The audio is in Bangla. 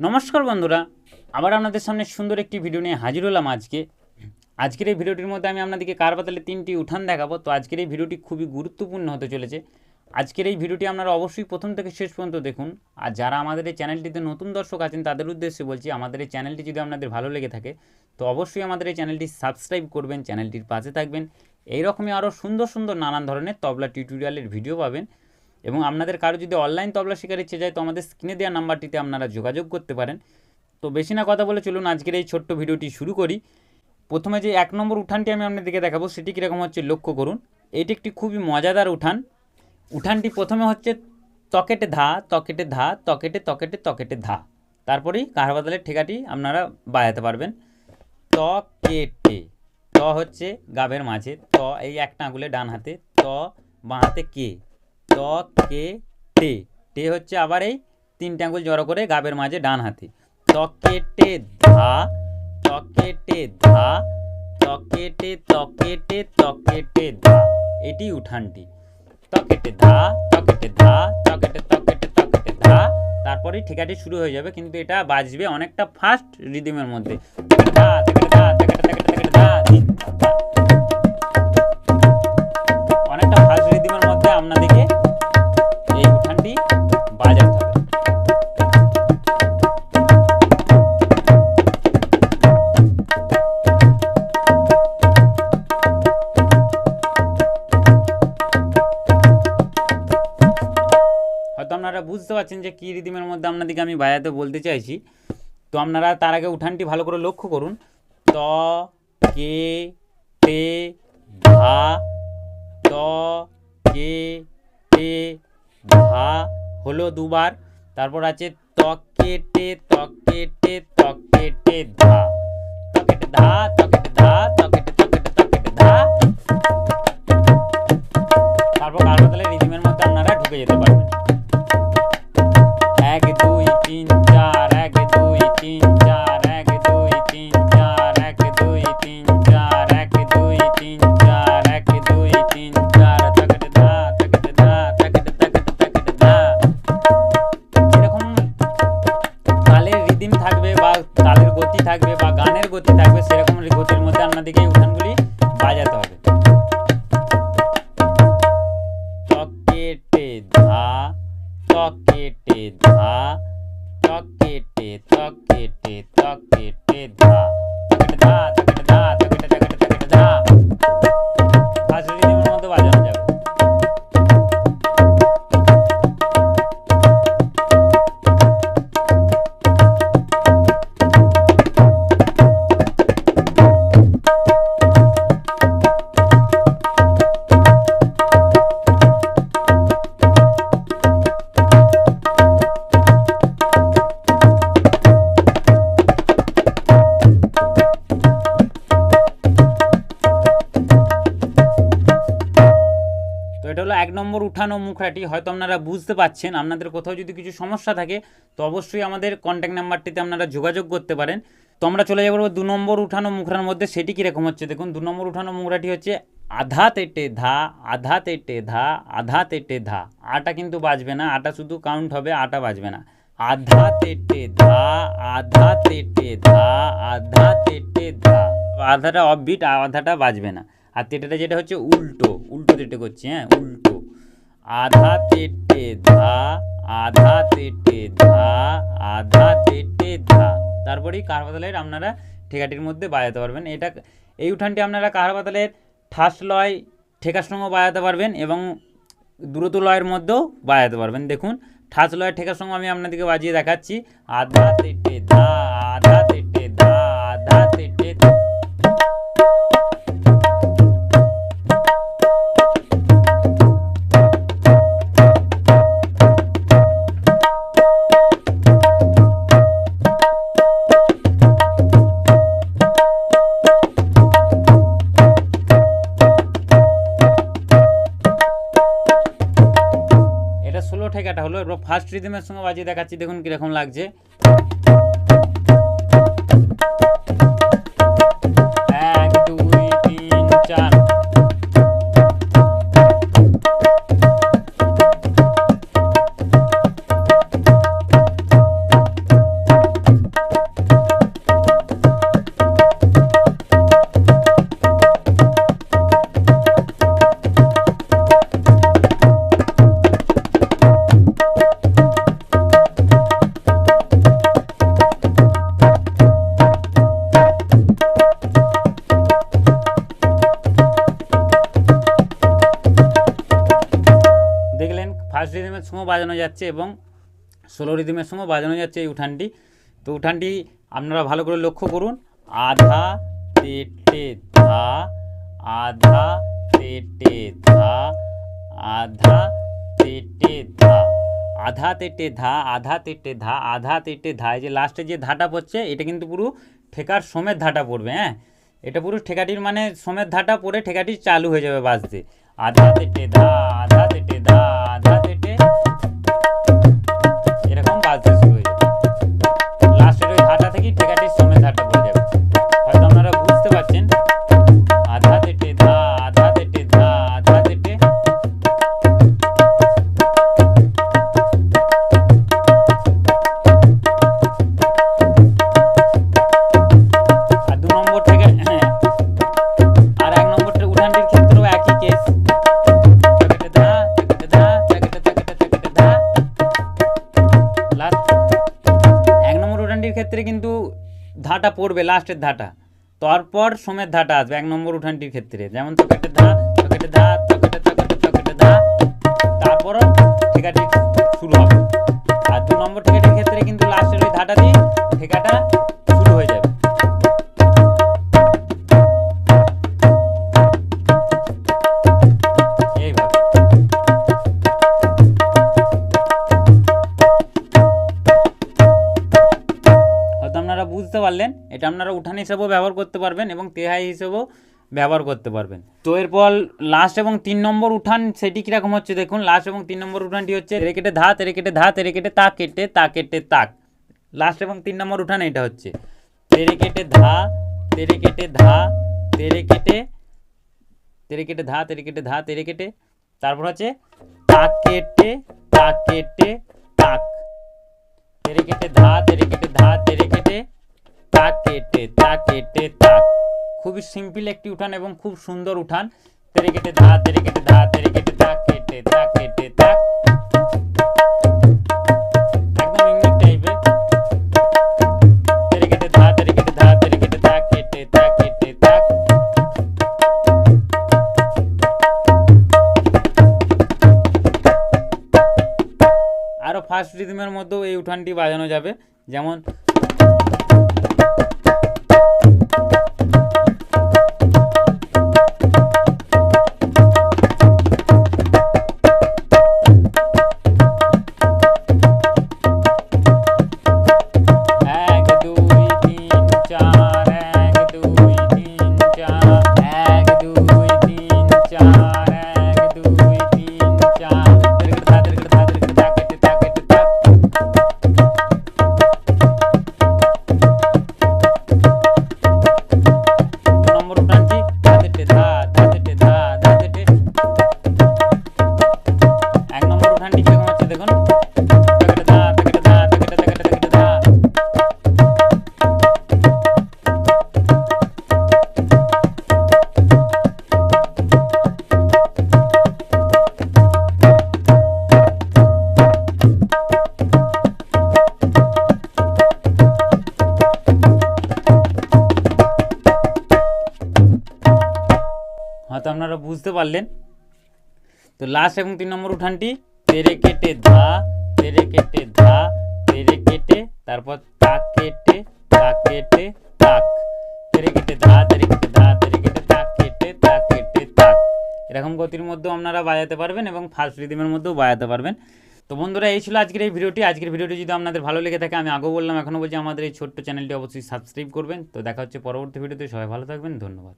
নমস্কার বন্ধুরা, আবার আপনাদের সামনে সুন্দর একটি ভিডিও নিয়ে হাজির হলাম আজকে। আজকের এই ভিডিওটির মধ্যে আমি আপনাদেরকে কারবাতালে তিনটি উঠান দেখাবো, তো আজকের এই ভিডিওটি খুবই গুরুত্বপূর্ণ হতে চলেছে। আজকের এই ভিডিওটি আপনারা অবশ্যই প্রথম থেকে শেষ পর্যন্ত দেখুন। আর যারা আমাদের এই চ্যানেলটিতে নতুন দর্শক আছেন, তাদের উদ্দেশ্যে বলছি, আমাদের এই চ্যানেলটি যদি আপনাদের ভালো লেগে থাকে, তো অবশ্যই আমাদের এই চ্যানেলটি সাবস্ক্রাইব করবেন, চ্যানেলটির পাশে থাকবেন। এইরকমই আরও সুন্দর সুন্দর নানান ধরনের তবলা টিউটোরিয়ালের ভিডিও পাবেন। এবং আপনাদের কারও যদি অনলাইন তবলা শেখার ইচ্ছে যায়, তো আমাদের স্ক্রিনে দেওয়া নাম্বারটিতে আপনারা যোগাযোগ করতে পারেন। তো বেশি না কথা বলে চলুন, আজকের এই ছোট্ট ভিডিওটি শুরু করি। প্রথমে যে এক নম্বর উঠানটি আমি আপনাদেরকে দেখাবো, সেটি কীরকম হচ্ছে লক্ষ্য করুন। এটি একটি খুবই মজাদার উঠান। উঠানটি প্রথমে হচ্ছে তকেটে ধা তকেটে ধা তকেটে তকেটে তকেটে ধা। তারপরেই কাহারবাদালের ঠেকাটি আপনারা বাজাতে পারবেন। ত কেটে ত হচ্ছে গাবের মাঝে, ত এই একটা আঙুলে ডান হাতে, ত বাঁ হাতে কে। ত, কে টে টে হচ্ছে আবার এই তিনটে আঙুল জড়ো করে গাবের মাঝে ডান হাতে। তকেটে ধা তকেটে ধা তকেটে তকেটে তকেটে ধা। এটি উঠানটি। তকেটে ধা তকেটে ধা তকেটে তকেটে তকেটে ধা। তারপরেই ঠিকাটি শুরু হয়ে যাবে, কিন্তু এটা বাজবে অনেকটা ফাস্ট রিদিমের মধ্যে। ধা পারছেন যে কী রিদিমের মধ্যে আপনাদেরকে আমি বাজাতে বলতে চাইছি। তো আপনারা তার আগে উঠানটি ভালো করে লক্ষ্য করুন। ত, কে, তে, ধা, ত, কে, তে, ধা হলো দুবার। তারপর আছে তকেটে তকেটে তকেটে ধা। তকেটে ধা তকেটে ধা তকেটে তকেটে ধা তকেটে তকেটে তকেটে ধা। নম্বর উঠানো মুখরাটি হয়তো আপনারা বুঝতে পাচ্ছেন আপনাদের কোথাও যদি কিছু সমস্যা থাকে, তো অবশ্যই আমাদের কন্ট্যাক্ট নাম্বারটিতে আপনারা যোগাযোগ করতে পারেন। তো আমরা চলে যাব দু নম্বর উঠানো মুখরার মধ্যে। সেটি কীরকম হচ্ছে দেখুন, দু নম্বর উঠানো মুখরাটি হচ্ছে আধা তেটে ধা, আধা তেটে ধা, আধা তেটে ধা। আটা কিন্তু বাজবে না, আটা শুধু কাউন্ট হবে, আটা বাজবে না। আধা তেটে ধা, আধা তেটে ধা, আধা তেটে ধা। আধাটা অফবিট আধাটা বাজবে না। আর তেটেটা যেটা হচ্ছে উল্টো উল্টো তেটে করছি হ্যাঁ উল্টো। আধা তেটে ধা, আধা তেটে ধা, আধা তেটে ধা। তারপরেই কারবাতালের আপনারা ঠেকাটির মধ্যে বাজাতে পারবেন। এটা এই উঠানটি আপনারা কারবাতালের ঠাস লয়, ঠেকার সঙ্গেও বাজাতে পারবেন এবং দ্রুত লয়ের মধ্যেও বাজাতে পারবেন। দেখুন, ঠাস লয়ের ঠেকার সঙ্গে আমি আপনাদেরকে বাজিয়ে দেখাচ্ছি। আধা তেটে ধা ফার্স্ট রিদমের সঙ্গে বাজিয়ে দেখাচ্ছি দেখুন কীরকম লাগছে। সঙ্গেও বাজানো যাচ্ছে এবং ষোলো রিদিমের সঙ্গেও বাজানো যাচ্ছে এই উঠানটি। তো উঠানটি আপনারা ভালো করে লক্ষ্য করুন। আধা তেটে ধা, আধা তেটে ধা, আধা তেটে ধা, আধা তেটে ধা, আধা তেটে ধা, আধা তেটে ধা, এই যে লাস্টে যে ধাটা পড়ছে, এটা কিন্তু পুরো ঠেকার সমেত ধাটা পড়বে হ্যাঁ? এটা পুরো ঠেকাটির মানে সমেত ধাটা পড়ে ঠেকাটি চালু হয়ে যাবে বাজতে আধা তেটে ধা, আধা তেটে পড়বে লাস্টের ধাটা। তারপর সোমের ধাটা আসবে, এক নম্বর উঠানটির ক্ষেত্রে। যেমন চকেটের ধা চকেটের ধা চকেটে চকেটে চকেটে ধা তারপরও ঠেকাটি শুরু হবে। আর দু নম্বর ঠেকাটির ক্ষেত্রে কিন্তু লাস্টের ওই ধাটা দিয়ে ঠেকাটা পারলেন, এটা আপনারা উঠান হিসেবেও ব্যবহার করতে পারবেন এবং তেহাই হিসেবেও ব্যবহার করতে পারবেন। তো এরপর লাস্ট এবং তিন নম্বর উঠান, সেটি কীরকম হচ্ছে দেখুন লাস্ট এবং তিন নম্বর উঠানটি হচ্ছে তেরে কেটে ধা, তেরে কেটে ধা, তেরে কেটে তা কেটে তা কেটে তাক। লাস্ট এবং তিন নম্বর উঠান এটা হচ্ছে। তেরে কেটে ধা, তেরে কেটে ধা, তেরে কেটে তেরে কেটে ধা, তেরে কেটে ধা, তেরে কেটে, তারপর হচ্ছে তাক কেটে তাক কেটে তাক। তেরে কেটে ধা, তেরে কেটে তাক কেটে তাক কেটে তাক খুবই সিম্পল একটি উঠান এবং খুব সুন্দর উঠান। তেরে কেটে ধা, তেরে কেটে ধা, তেরে কেটে তাক কেটে তাক কেটে তাক কেটে তাক আরও ফার্স্ট রিদমের মধ্যেও এই উঠানটি বাজানো যাবে। যেমন বুঝতে পারলেন? তো লাস্ট এবং তিন নম্বর উঠানটি, তেরে কেটে ধা, তেরে কেটে ধা, তেরে কেটে, তারপর তাক কেটে তাক কেটে, তাক। তেরে কেটে ধা, তেরে কেটে ধা, তেরে কেটে তাক কেটে তাক কেটে তাক। এরকম গতির মধ্যেও আপনারা বাজাতে পারবেন এবং ফার্স্ট রিদিমের মধ্যেও বাজাতে পারবেন। তো বন্ধুরা, এই ছিল আজকের এই ভিডিওটি। আজকের ভিডিওটি যদি আপনাদের ভালো লেগে থাকে, আমি আগেও বললাম, এখনও বলছি আমাদের এই ছোট্ট চ্যানেলটি অবশ্যই সাবস্ক্রাইব করবেন। তো দেখা হচ্ছে পরবর্তী ভিডিওতে। সবাই ভালো থাকবেন, ধন্যবাদ।